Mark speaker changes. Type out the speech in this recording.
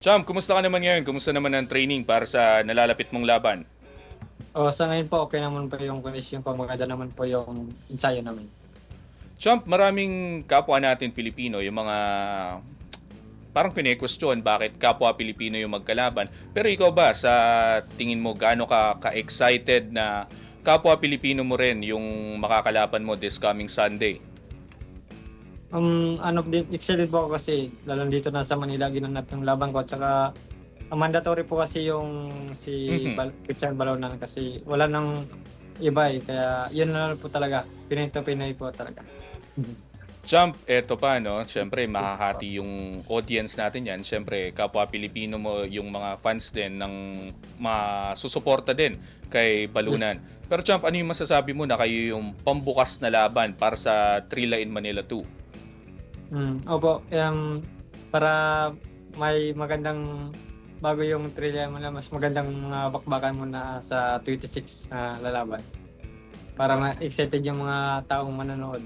Speaker 1: Cham, kumusta ka naman ngayon? Kumusta naman ang training para sa nalalapit mong laban?
Speaker 2: O, sa ngayon po, okay naman po yung condition ko. Maganda naman po yung ensayo namin.
Speaker 1: Champ, maraming kapwa natin Filipino, yung mga parang kine-question bakit kapwa Pilipino yung magkalaban. Pero ikaw ba, sa tingin mo, gaano ka ka-excited na kapwa Pilipino mo rin yung makakalaban mo this coming Sunday?
Speaker 2: Um, ano, din, excited po ako kasi lalo dito na sa Manila ginanap yung laban ko. Tsaka ang mandatory po kasi yung si
Speaker 1: Mhm.
Speaker 2: Bal- Christian Balonan kasi wala nang iba eh. Kaya yun na lang po talaga. Pinay to Pinay po talaga.
Speaker 1: Champ, eto pa, no? Siyempre, makakati yung audience natin yan. Siyempre, kapwa Pilipino mo, yung mga fans din ng masusuporta din kay Balunan. Pero Champ, ano yung masasabi mo na kayo yung pambukas na laban para sa Trila in Manila 2?
Speaker 2: Mm, opo, um, para may magandang bago yung trailer mo na mas magandang mga bakbakan mo na sa 26 na lalaban. Para ma-excited yung mga taong manonood.